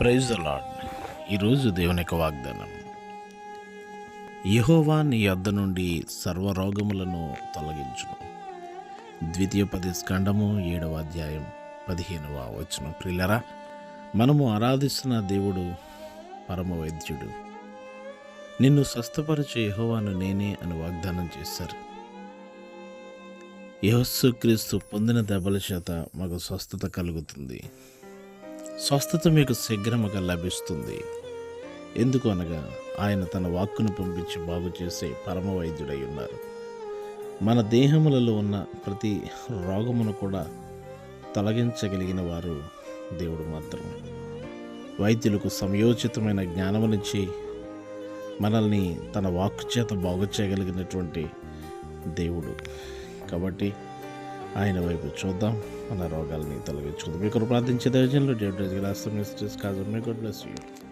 Praise the ఈరోజు దేవుని యొక్క వాగ్దానం. యహోవా నీ అద్ద నుండి సర్వరోగములను తొలగించును ద్వితీయోపది స్కండము ఏడవ అధ్యాయం పదిహేనవ వచనం. ప్రిల్లరా మనము ఆరాధిస్తున్న దేవుడు పరమ వైద్యుడు. నిన్ను స్వస్థపరచే యహోవాను నేనే అని వాగ్దానం చేశారు. యహస్సు క్రీస్తు పొందిన దెబ్బల చేత మాకు స్వస్థత కలుగుతుంది. స్వస్థత మీకు శీఘ్రముగా లభిస్తుంది. ఎందుకు అనగా ఆయన తన వాక్కును పంపించి బాగు చేసే పరమ వైద్యుడై ఉన్నారు. మన దేహములలో ఉన్న ప్రతి రోగమును కూడా తొలగించగలిగిన వారు దేవుడు మాత్రం వైద్యులకు సమయోచితమైన జ్ఞానమునిచ్చి మనల్ని తన వాక్కు చేత బాగు చేయగలిగినటువంటి దేవుడు. కాబట్టి ఆయన వైపు చూద్దాం. మన రోగాల్ని తొలగించుకుందాం. మీకు ప్రార్థించే దైవజనులు డేవిడ్ రాష్ట్రం మిస్టర్స్ కాదు. మీ గుడ్ బ్లెస్ యూ